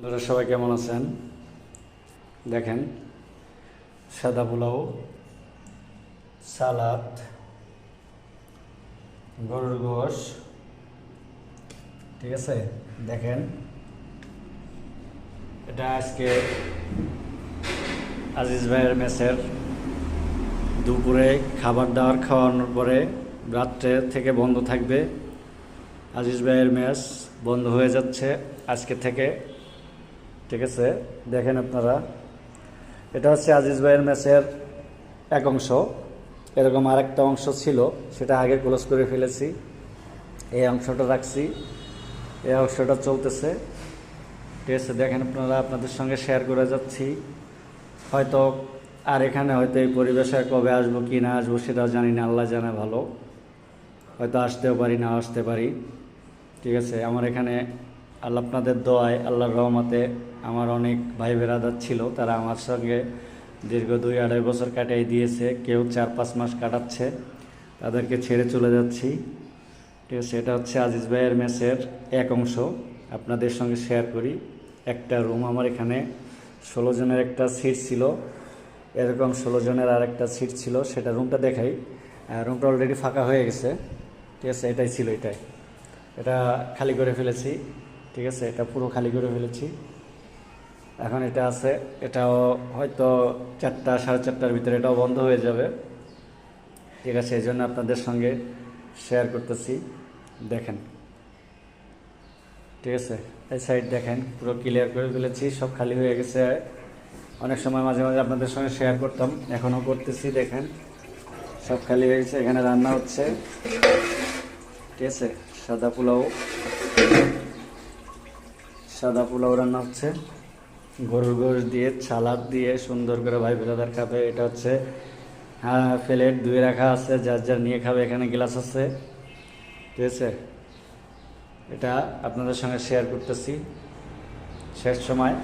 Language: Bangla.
বন্ধুরা, সবাই কেমন আছেন? দেখেন, সাদা পোলাও, সালাদ, গরুর গোশ, ঠিক আছে? দেখেন, এটা আজকে আজিজ ভাইয়ের মেসের দুপুরে খাবার দাবার খাওয়ানোর পরে রাত্রে থেকে বন্ধ থাকবে। আজিজ ভাইয়ের মেস বন্ধ হয়ে যাচ্ছে আজকে থেকে। ঠিক আছে? দেখেন আপনারা। এটা হচ্ছে আজিজ ভাইয়ের ম্যাচের এক অংশ। এরকম আরেকটা অংশ ছিল, সেটা আগে ক্লোজ করে ফেলেছি। এই অংশটা রাখছি। এই অংশটা চলতেছে। ঠিক আছে, দেখেন আপনারা, আপনাদের সঙ্গে শেয়ার করে যাচ্ছি। হয়তো আর এখানে হয়তো এই পরিবেশে কবে আসব, কি না আসব, সেটাও জানি না, আল্লাহ জানে ভালো। হয়তো আসতেও পারি, না আসতে পারি। ঠিক আছে, আমার এখানে আল্লাহ আপনাদের দোয়ায়, আল্লাহর রহমতে আমার অনেক ভাই বেরাদার ছিল, তারা আমার সঙ্গে দীর্ঘ দুই আড়াই বছর কাটাই দিয়েছে, কেউ চার পাঁচ মাস কাটাচ্ছে, তাদেরকে ছেড়ে চলে যাচ্ছি। ঠিক আছে, এটা হচ্ছে আজিজ ভাইয়ের মেসের এক অংশ, আপনাদের সঙ্গে শেয়ার করি। একটা রুম আমার এখানে ষোলো জনের একটা সিট ছিল, এরকম ষোলো জনের আর একটা সিট ছিল, সেটা রুমটা দেখাই। রুমটা অলরেডি ফাঁকা হয়ে গেছে, ঠিক আছে, এটাই ছিল এটাই। এটা খালি করে ফেলেছি। ঠিক আছে, এটা পুরো খালি করে ফেলেছি। এখন এটা আছে, এটাও হয়তো চারটা, সাড়ে চারটার ভিতরে এটাও বন্ধ হয়ে যাবে। ঠিক আছে, এই জন্য আপনাদের সঙ্গে শেয়ার করতেছি। দেখেন। ঠিক আছে, এই সাইড দেখেন, পুরো ক্লিয়ার করে ফেলেছি, সব খালি হয়ে গেছে। অনেক সময় মাঝে মাঝে আপনাদের সঙ্গে শেয়ার করতাম, এখনও করতেছি, দেখেন। সব খালি হয়ে গেছে, এখানে রান্না হচ্ছে। ঠিক আছে, সাদা পোলাও। সাদা পোলাও রান্না হচ্ছে। গরুর গোশ দিয়ে ছালাদ দিয়ে সুন্দর করে ভাই ব্রাদার খাবে। এটা হচ্ছে হ্যাঁ প্লেট ধুয়ে রাখা আছে, যার যার নিয়ে খাবে, এখানে গ্লাস আছে। ঠিক আছে? এটা আপনাদের সঙ্গে শেয়ার করতেছি। শেষ সময়।